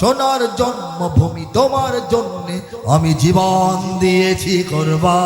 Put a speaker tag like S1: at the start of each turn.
S1: সোনার জন্মভূমি তোমার জন্যে আমি জীবন দিয়েছি করবা